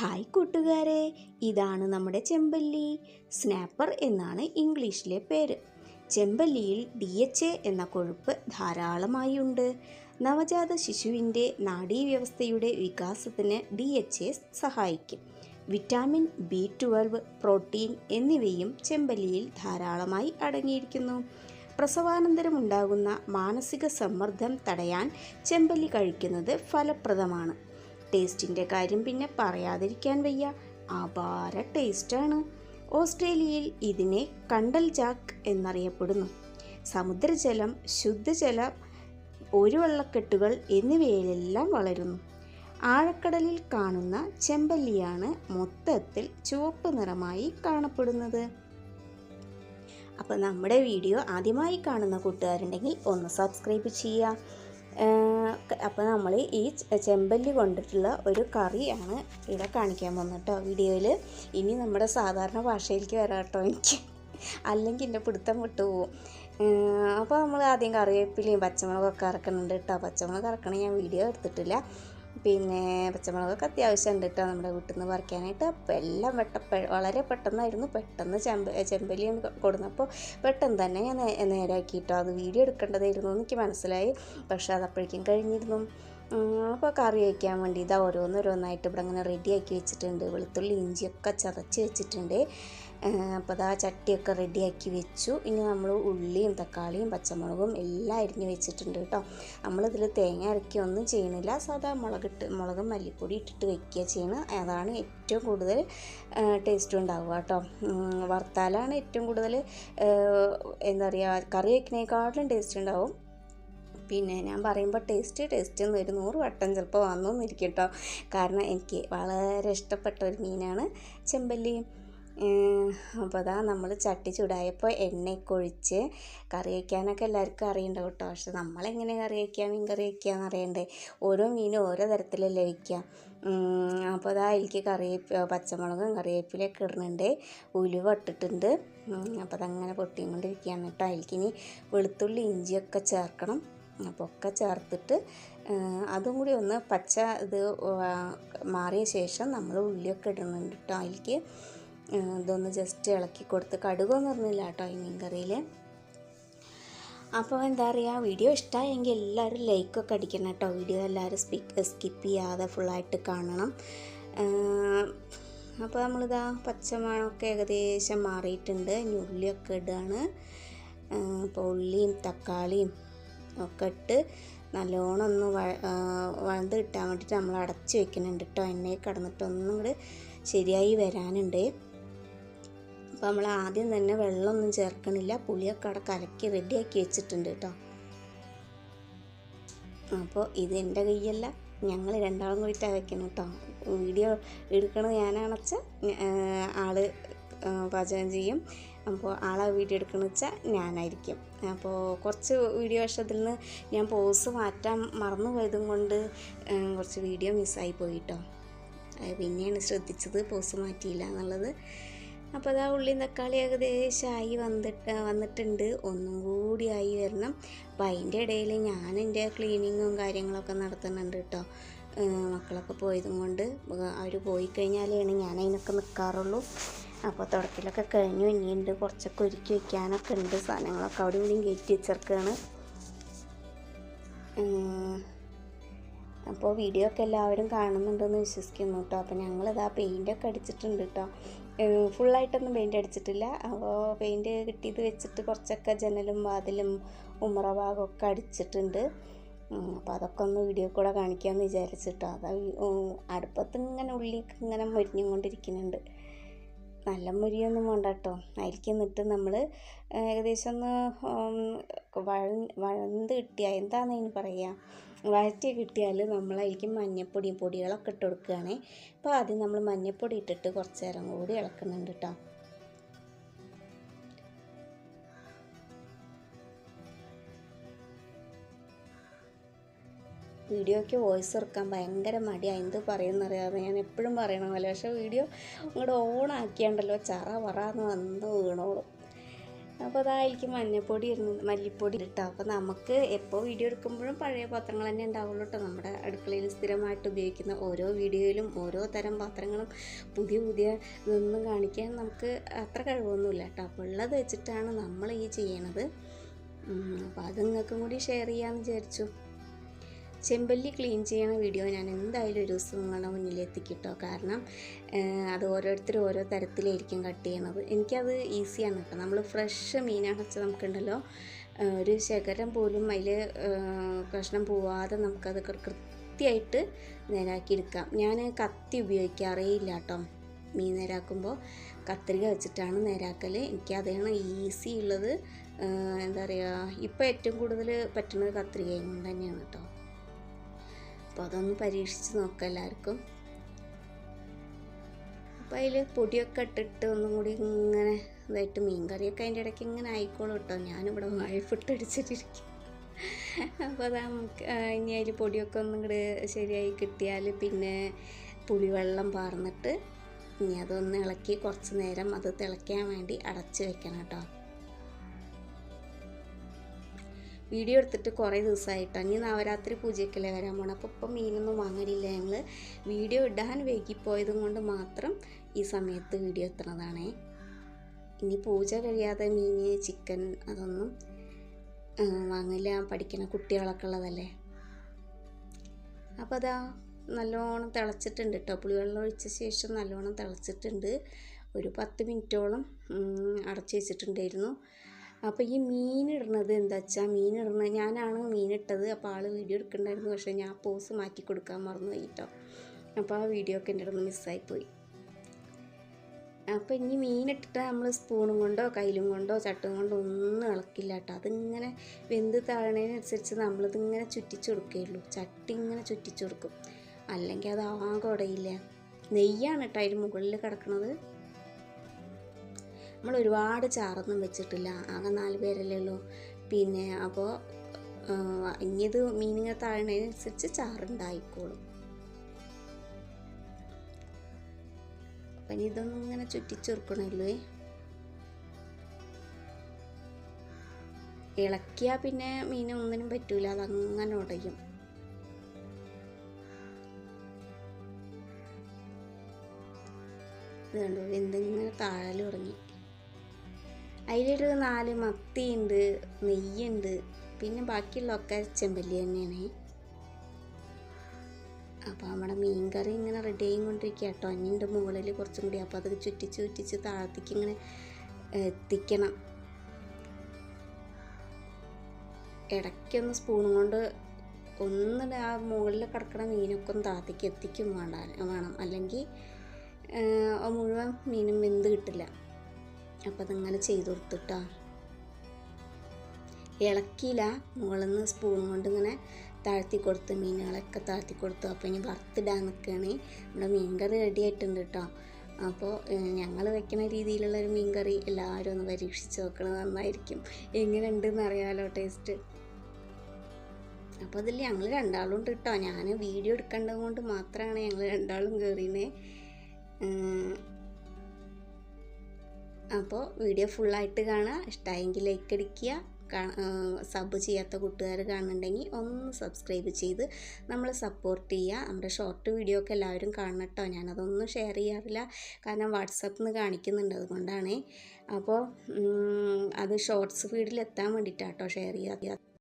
Hi കൂട്ടുകാരെ ഇതാണ് നമ്മുടെ ചെമ്പല്ലി സ്നാപ്പർ എന്നാണ് ഇംഗ്ലീഷിലെ പേര്. ചെമ്പല്ലിയിൽ ഡി എച്ച് എ എന്ന കൊഴുപ്പ് ധാരാളമായി ഉണ്ട് നവജാത ശിശുവിന്റെ നാഡീവ്യവസ്ഥയുടെ വികാസത്തിന് ഡി എച്ച് എ സഹായിക്കും. വിറ്റാമിൻ ബി ട്വൽവ് പ്രോട്ടീൻ എന്നിവയും ചെമ്പല്ലിയിൽ ധാരാളമായി അടങ്ങിയിരിക്കുന്നു. പ്രസവാനന്തരം ഉണ്ടാകുന്ന മാനസിക സമ്മർദ്ദം തടയാൻ ചെമ്പല്ലി കഴിക്കുന്നത് ഫലപ്രദമാണ്. ടേസ്റ്റിന്റെ കാര്യം പിന്നെ പറയാതിരിക്കാൻ വയ്യ. അപാര ടേസ്റ്റാണ്. ഓസ്ട്രേലിയയിൽ ഇതിനെ കണ്ടൽ ജാക്ക് എന്നറിയപ്പെടുന്നു. സമുദ്രജലം ശുദ്ധജലം ഒരു വെള്ളക്കെട്ടുകൾ എന്നിവയിലെല്ലാം വളരുന്നു. ആഴക്കടലിൽ കാണുന്ന ചെമ്പല്ലിയാണ് മൊത്തത്തിൽ ചുവപ്പ് നിറമായി കാണപ്പെടുന്നത്. അപ്പോൾ നമ്മുടെ വീഡിയോ ആദ്യമായി കാണുന്ന കൂട്ടുകാരുണ്ടെങ്കിൽ ഒന്ന് സബ്സ്ക്രൈബ് ചെയ്യുക. അപ്പോൾ നമ്മൾ ഈ ചെമ്പല്ലി കൊണ്ടിട്ടുള്ള ഒരു കറിയാണ് ഇവിടെ കാണിക്കാൻ പോകുന്നത് കേട്ടോ വീഡിയോയിൽ ഇനി നമ്മുടെ സാധാരണ ഭാഷയിലേക്ക് വരാം കേട്ടോ എനിക്ക്. അല്ലെങ്കിൽ എന്റെ പിടുത്തം വിട്ടു പോവും അപ്പോൾ നമ്മൾ ആദ്യം കറിവേപ്പിലയും പച്ചമുളകൊക്കെ ഇറക്കുന്നുണ്ട് കേട്ടോ പച്ചമുളക് ഇറക്കണ ഞാൻ വീഡിയോ എടുത്തിട്ടില്ല. പിന്നെ പച്ചമുളകൊക്കെ അത്യാവശ്യം ഉണ്ട് കേട്ടോ നമ്മുടെ വീട്ടിൽ നിന്ന് പറിക്കാനായിട്ട്. അപ്പോൾ എല്ലാം വെട്ട വളരെ പെട്ടെന്നായിരുന്നു. പെട്ടെന്ന് ചെമ്പ ചെമ്പലി കൊടുന്നപ്പോൾ പെട്ടെന്ന് തന്നെ ഞാൻ നേരാക്കിയിട്ടോ അത് വീഡിയോ എടുക്കേണ്ടതായിരുന്നു എനിക്ക് മനസ്സിലായി. പക്ഷേ അത് അപ്പോഴേക്കും കഴിഞ്ഞിരുന്നു. അപ്പോൾ കറി വയ്ക്കാൻ വേണ്ടി ഇതാ ഓരോന്നോരോന്നായിട്ട് ഇവിടെ അങ്ങനെ റെഡിയാക്കി വെച്ചിട്ടുണ്ട്. വെളുത്തുള്ളി ഇഞ്ചിയൊക്കെ ചതച്ച് വെച്ചിട്ടുണ്ട്. അപ്പോൾ അതാ ചട്ടിയൊക്കെ റെഡിയാക്കി വെച്ചു. ഇനി നമ്മൾ ഉള്ളിയും തക്കാളിയും പച്ചമുളകും എല്ലാം അരിഞ്ഞ് വെച്ചിട്ടുണ്ട് കേട്ടോ. നമ്മളിതിൽ തേങ്ങ അരക്കി ഒന്നും ചെയ്യണില്ല. സാധാ മുളകിട്ട് മുളകും മല്ലിപ്പൊടി ഇട്ടിട്ട് വെക്കുക ചെയ്യണം. അതാണ് ഏറ്റവും കൂടുതൽ ടേസ്റ്റ് ഉണ്ടാവുക കേട്ടോ. വറുത്താലാണ് ഏറ്റവും കൂടുതൽ എന്താ പറയുക കറി വയ്ക്കുന്നതിനേക്കാളും ടേസ്റ്റ് ഉണ്ടാവും. പിന്നെ ഞാൻ പറയുമ്പോൾ ടേസ്റ്റ് ടേസ്റ്റ് എന്ന് ഒരു നൂറ് വട്ടം ചിലപ്പോൾ വന്നൊന്നിരിക്കും കേട്ടോ. കാരണം എനിക്ക് വളരെ ഇഷ്ടപ്പെട്ട ഒരു മീനാണ് ചെമ്പല്ലി. അപ്പോൾ അതാ നമ്മൾ ചട്ടി ചൂടായപ്പോൾ എണ്ണയൊക്കെ ഒഴിച്ച് കറി വയ്ക്കാനൊക്കെ എല്ലാവർക്കും അറിയണ്ട കേട്ടോ പക്ഷെ നമ്മളെങ്ങനെ കറി വയ്ക്കുക മീൻ കറി വയ്ക്കുകയെന്ന് അറിയണ്ടേ. ഓരോ മീനും ഓരോ തരത്തിലല്ലേ വയ്ക്കുക അപ്പോൾ അതാ എനിക്ക് കറിവേപ്പ് പച്ചമുളകും കറിവേപ്പിലൊക്കെ ഇടുന്നുണ്ട്. ഉലുവ ഇട്ടിട്ടുണ്ട്. അപ്പോൾ അതങ്ങനെ പൊട്ടിയും കൊണ്ടിരിക്കുകയാണ് കേട്ടോ അതിലേക്കിനി വെളുത്തുള്ളി ഇഞ്ചിയൊക്കെ ചേർക്കണം. അപ്പോൾ ഒക്കെ ചേർത്തിട്ട് അതും കൂടി ഒന്ന് പച്ച ഇത് മാറിയ ശേഷം നമ്മൾ ഉള്ളിയൊക്കെ ഇടുന്നുണ്ട് കേട്ടോ അതിലേക്ക് ഇതൊന്ന് ജസ്റ്റ് ഇളക്കി കൊടുത്ത് കടുകൊന്നും പറഞ്ഞില്ല കേട്ടോ ഈ മീൻ കറിയിൽ അപ്പോൾ എന്താ പറയുക വീഡിയോ ഇഷ്ടമായെങ്കിൽ എല്ലാവരും ലൈക്കൊക്കെ അടിക്കണം കേട്ടോ. വീഡിയോ എല്ലാവരും സ്പിക്ക് സ്കിപ്പ് ചെയ്യാതെ ഫുള്ളായിട്ട് കാണണം. അപ്പോൾ നമ്മളിതാ പച്ചമണമൊക്കെ ഏകദേശം മാറിയിട്ടുണ്ട്. ഇനി ഉള്ളിയൊക്കെ ഇടുകയാണ് അപ്പോൾ ഉള്ളിയും തക്കാളിയും ഒക്കെ ഇട്ട് നല്ലോണം ഒന്ന് വഴന്ത് കിട്ടാൻ വേണ്ടിയിട്ട് നമ്മൾ അടച്ച് വെക്കുന്നുണ്ട് കേട്ടോ. എണ്ണയിൽ കിടന്നിട്ട് ഒന്നും കൂടി ശരിയായി വരാനുണ്ട്. അപ്പോൾ നമ്മൾ ആദ്യം തന്നെ വെള്ളമൊന്നും ചേർക്കണില്ല. പുളിയൊക്കെ അവിടെ കലക്കി റെഡിയാക്കി വെച്ചിട്ടുണ്ട് കേട്ടോ. അപ്പോൾ ഇത് എന്റെ കയ്യല്ല. ഞങ്ങൾ രണ്ടാളും കൂടിയിട്ടാണ് വെക്കണം കേട്ടോ. വീഡിയോ എടുക്കണത് ഞാനാണെച്ച ആൾ പാചകം ചെയ്യും. അപ്പോൾ ആളെ വീഡിയോ എടുക്കണമെന്ന് വെച്ചാൽ ഞാനായിരിക്കും. അപ്പോൾ കുറച്ച് വീഡിയോ വശത്തിൽ നിന്ന് ഞാൻ പോസ് മാറ്റാൻ മറന്നു പോയതും കൊണ്ട് കുറച്ച് വീഡിയോ മിസ്സായി പോയിട്ടോ പിന്നെയാണ് ശ്രദ്ധിച്ചത്. പോസ് മാറ്റിയില്ല എന്നുള്ളത്. അപ്പോൾ അതാ ഉള്ളി തക്കാളി ഏകദേശം ആയി വന്നിട്ട് വന്നിട്ടുണ്ട്. ഒന്നും കൂടി ആയി വരണം. അപ്പോൾ അതിന്റെ ഇടയിൽ ഞാൻ എന്റെ ക്ലീനിങ്ങും കാര്യങ്ങളൊക്കെ നടത്തുന്നുണ്ട് കേട്ടോ മക്കളൊക്കെ പോയതും കൊണ്ട് അവർ പോയി കഴിഞ്ഞാലാണ് ഞാൻ അതിനൊക്കെ നിൽക്കാറുള്ളൂ അപ്പോൾ തുടക്കിലൊക്കെ കഴിഞ്ഞു. ഇനിയുണ്ട് കുറച്ചൊക്കെ ഒരുക്കി വയ്ക്കാനൊക്കെ ഉണ്ട് സാധനങ്ങളൊക്കെ അവിടെ ഇവിടെയും കയറ്റി വെച്ചിരിക്കുകയാണ് അപ്പോൾ വീഡിയോ ഒക്കെ എല്ലാവരും കാണുന്നുണ്ടെന്ന് വിശ്വസിക്കുന്നു കേട്ടോ അപ്പോൾ ഞങ്ങളിതാ പെയിന്റൊക്കെ അടിച്ചിട്ടുണ്ട് കേട്ടോ ഫുള്ളായിട്ടൊന്നും പെയിന്റ് അടിച്ചിട്ടില്ല. അപ്പോൾ പെയിന്റ് കിട്ടിയത് വെച്ചിട്ട് കുറച്ചൊക്കെ ജനലും വാതിലും ഉമ്മറ ഭാഗമൊക്കെ അടിച്ചിട്ടുണ്ട്. അപ്പോൾ അതൊക്കെ ഒന്ന് വീഡിയോ കൂടെ കാണിക്കാമെന്ന് വിചാരിച്ചിട്ടോ. അത് അടുപ്പത്ത് ഇങ്ങനെ ഉള്ളിലേക്ക് ഇങ്ങനെ മുരിഞ്ഞുകൊണ്ടിരിക്കുന്നുണ്ട്. നല്ല മുരിയൊന്നും വേണ്ട കേട്ടോ അതിലേക്ക് നിന്നിട്ട് നമ്മൾ ഏകദേശം ഒന്ന് വഴ വഴന്ത് കിട്ടിയ എന്താണെന്ന് അതിന് പറയുക വഴറ്റി കിട്ടിയാൽ നമ്മളതിലേക്ക് മഞ്ഞപ്പൊടി പൊടികളൊക്കെ ഇട്ട് കൊടുക്കുകയാണ്. അപ്പോൾ ആദ്യം നമ്മൾ മഞ്ഞപ്പൊടി ഇട്ടിട്ട് കുറച്ച് നേരം കൂടി ഇളക്കുന്നുണ്ട് കേട്ടോ. വീഡിയോയ്ക്ക് വോയിസ് ഇറക്കാൻ ഭയങ്കര മടിയാണ് എന്ത് പറയുന്നറിയാതെ ഞാൻ എപ്പോഴും പറയണ പോലെ. പക്ഷേ വീഡിയോ ഇങ്ങോട്ട് ഓൺ ആക്കിയാണ്ടല്ലോ ചറ വറാന്ന് വന്ന് വീണോളും. അപ്പോൾ അതായിരിക്കും മഞ്ഞപ്പൊടി ഇടുന്നത് മല്ലിപ്പൊടി ഇട്ടോ അപ്പോൾ നമുക്ക് എപ്പോൾ വീഡിയോ എടുക്കുമ്പോഴും പഴയ പാത്രങ്ങൾ തന്നെ ഉണ്ടാവുള്ളൂ കേട്ടോ നമ്മുടെ അടുക്കളയിൽ സ്ഥിരമായിട്ട് ഉപയോഗിക്കുന്ന ഓരോ വീഡിയോയിലും ഓരോ തരം പാത്രങ്ങളും പുതിയ പുതിയ ഇതൊന്നും കാണിക്കാൻ നമുക്ക് അത്ര കഴിവൊന്നുമില്ല കേട്ടോ അപ്പോൾ ഉള്ളത് വെച്ചിട്ടാണ് നമ്മൾ ഈ ചെയ്യണത്. അപ്പോൾ അത് നിങ്ങൾക്കും കൂടി ഷെയർ ചെയ്യാമെന്ന് വിചാരിച്ചു. ചെമ്പല്ലി ക്ലീൻ ചെയ്യണ വീഡിയോ ഞാൻ എന്തായാലും ഒരു ദിവസം നിങ്ങളുടെ മുന്നിലെത്തിക്കിട്ടോ. കാരണം അത് ഓരോരുത്തർ ഓരോ തരത്തിലായിരിക്കും കട്ട് ചെയ്യണത്. എനിക്കത് ഈസിയാണ് കേട്ടോ. നമ്മൾ ഫ്രഷ് മീനാണ് വെച്ചാൽ നമുക്കുണ്ടല്ലോ. ഒരു ശകരം പോലും അതിൽ കഷ്ണം പോവാതെ നമുക്കത് കൃത്യമായിട്ട് നേരാക്കിയെടുക്കാം. ഞാൻ കത്തി ഉപയോഗിക്കാറേ ഇല്ല കേട്ടോ. മീൻ നേരാക്കുമ്പോൾ കത്രിക വെച്ചിട്ടാണ് നേരാക്കൽ എനിക്ക് അതാണ് ഈസി ഉള്ളത്. എന്താ പറയുക ഇപ്പോൾ ഏറ്റവും കൂടുതൽ പറ്റുന്നത് കത്രികയും കൊണ്ട് തന്നെയാണ് കേട്ടോ. അപ്പോൾ അതൊന്ന് പരീക്ഷിച്ച് നോക്കാം എല്ലാവർക്കും. അപ്പോൾ അതിൽ പൊടിയൊക്കെ ഇട്ടിട്ട് ഒന്നും കൂടി ഇങ്ങനെ ഇതായിട്ട് മീൻ കറിയൊക്കെ അതിന്റെ ഇടയ്ക്ക് ഇങ്ങനെ ആയിക്കോളും കേട്ടോ. ഞാനിവിടെ വാഴപ്പിട്ടടിച്ചിട്ടിരിക്കും അപ്പോൾ അതാ നമുക്ക് ഇനി അതിൽ പൊടിയൊക്കെ ഒന്നും കൂടി ശരിയായി കിട്ടിയാൽ പിന്നെ പുളിവെള്ളം പാർന്നിട്ട് ഇനി അതൊന്ന് ഇളക്കി കുറച്ച് നേരം അത് തിളയ്ക്കാൻ വേണ്ടി അടച്ച് വെക്കണം കേട്ടോ. വീഡിയോ എടുത്തിട്ട് കുറേ ദിവസമായിട്ടാണ് ഇനി നവരാത്രി പൂജയ്ക്കല്ലേ വരാൻ പോകണം അപ്പോൾ ഇപ്പം മീനൊന്നും വാങ്ങലില്ല ഞങ്ങൾ വീഡിയോ ഇടാൻ വൈകിപ്പോയതും കൊണ്ട് മാത്രം ഈ സമയത്ത് വീഡിയോ എത്തുന്നതാണേ ഇനി പൂജ കഴിയാതെ മീൻ ചിക്കൻ അതൊന്നും വാങ്ങില്ല പഠിക്കണ കുട്ടികളൊക്കെ ഉള്ളതല്ലേ? അപ്പോൾ അതാ നല്ലോണം തിളച്ചിട്ടുണ്ട് കേട്ടോ പുളിവെള്ളം ഒഴിച്ച ശേഷം നല്ലോണം തിളച്ചിട്ടുണ്ട്. ഒരു പത്ത് മിനിറ്റോളം അടച്ചു വെച്ചിട്ടുണ്ടായിരുന്നു. അപ്പോൾ ഈ മീൻ ഇടുന്നത് എന്താ വെച്ചാൽ മീൻ ഇടുന്നത് ഞാനാണ് മീനിട്ടത് അപ്പോൾ ആൾ വീഡിയോ എടുക്കണ്ടായിരുന്നു. പക്ഷേ ഞാൻ പോസ് മാറ്റി കൊടുക്കാൻ മറന്നു പോയിട്ടോ അപ്പോൾ ആ വീഡിയോ ഒക്കെ എന്റെ അടുത്ത് മിസ്സായിപ്പോയി അപ്പോൾ ഇനി മീനിട്ടിട്ട് നമ്മൾ സ്പൂണും കൊണ്ടോ കയ്യിലും കൊണ്ടോ ചട്ടും കൊണ്ടോ ഒന്നും ഇളക്കില്ല കേട്ടോ അതിങ്ങനെ വെന്ത് താഴണതിനനുസരിച്ച് നമ്മളിതിങ്ങനെ ചുറ്റിച്ചു കൊടുക്കുകയുള്ളൂ. ചട്ടി ഇങ്ങനെ ചുറ്റിച്ചു കൊടുക്കും. അല്ലെങ്കിൽ അത് ആകെ ഉടയില്ല. നെയ്യാണ് കേട്ടോ അതിന് മുകളിൽ കിടക്കുന്നത് നമ്മൾ ഒരുപാട് ചാറൊന്നും വെച്ചിട്ടില്ല. ആകെ നാല് പേരല്ലേ ഉള്ളൂ. പിന്നെ അപ്പോൾ ഇനിയത് മീനിങ്ങ താഴണതിനനുസരിച്ച് ചാറുണ്ടായിക്കോളും. അപ്പം ഇനി ഇതൊന്നും ഇങ്ങനെ ചുറ്റിച്ചെറുക്കണല്ലേ. ഇളക്കിയാൽ പിന്നെ മീൻ ഒന്നിനും പറ്റൂല. അതങ്ങനെ ഉടയും. ഇത് എന്തെങ്കിലും താഴൽ തുടങ്ങി അതിലൊരു നാല് മത്തിയുണ്ട് നെയ്യുണ്ട് പിന്നെ ബാക്കിയുള്ളതൊക്കെ ചെമ്പല്ലി തന്നെയാണ്. അപ്പോൾ നമ്മുടെ മീൻ കറി ഇങ്ങനെ റെഡി ആയിക്കൊണ്ടിരിക്കുക കേട്ടോ അന്നിന്റെ മുകളിൽ കുറച്ചും കൂടി. അപ്പോൾ അത് ചുറ്റിച്ച് ചുറ്റിച്ച് താഴത്തേക്ക് ഇങ്ങനെ എത്തിക്കണം. ഇടയ്ക്കൊന്ന് സ്പൂണും കൊണ്ട് ഒന്ന് ആ മുകളിൽ കിടക്കുന്ന മീനൊക്കെ ഒന്ന് താഴത്തേക്ക് എത്തിക്കും വേണ്ട വേണം. അല്ലെങ്കിൽ മുഴുവൻ മീനും വെന്ത് കിട്ടില്ല. അപ്പോൾ അതിങ്ങനെ ചെയ്ത് കൊടുത്തിട്ടോ ഇളക്കിയില്ല. മുകളിൽ നിന്ന് സ്പൂൺ കൊണ്ട് ഇങ്ങനെ താഴ്ത്തി കൊടുത്ത് മീനുകളൊക്കെ താഴ്ത്തി കൊടുത്തു അപ്പോൾ ഇനി വറുത്തിടാൻ നിൽക്കുകയാണ് നമ്മുടെ മീൻകറി റെഡി ആയിട്ടുണ്ട് കേട്ടോ അപ്പോൾ ഞങ്ങൾ വെക്കുന്ന രീതിയിലുള്ള ഒരു മീൻ കറി എല്ലാവരും ഒന്ന് പരീക്ഷിച്ച് നോക്കണത് നന്നായിരിക്കും. എങ്ങനെ ഉണ്ടെന്ന് അറിയാമല്ലോ ടേസ്റ്റ് അപ്പോൾ അതിൽ ഞങ്ങൾ രണ്ടാളും ഉണ്ട് കേട്ടോ ഞാൻ വീഡിയോ എടുക്കേണ്ടത് കൊണ്ട് മാത്രമാണ് ഞങ്ങൾ രണ്ടാളും കയറിയത് അപ്പോൾ വീഡിയോ ഫുള്ളായിട്ട് കാണുക. ഇഷ്ടമായെങ്കിൽ ലൈക്ക് അടിക്കുക. സബ് ചെയ്യാത്ത കൂട്ടുകാർ കാണുന്നുണ്ടെങ്കിൽ ഒന്ന് സബ്സ്ക്രൈബ് ചെയ്ത് നമ്മൾ സപ്പോർട്ട് ചെയ്യുക. നമ്മുടെ ഷോർട്ട് വീഡിയോ ഒക്കെ എല്ലാവരും കാണണം കേട്ടോ. ഞാനതൊന്നും ഷെയർ ചെയ്യാറില്ല. കാരണം വാട്സപ്പിൽ നിന്ന് കാണിക്കുന്നുണ്ട് അതുകൊണ്ടാണ്. അപ്പോൾ അത് ഷോർട്സ് ഫീഡിൽ എത്താൻ വേണ്ടിയിട്ടാട്ടോ ഷെയർ ചെയ്യുക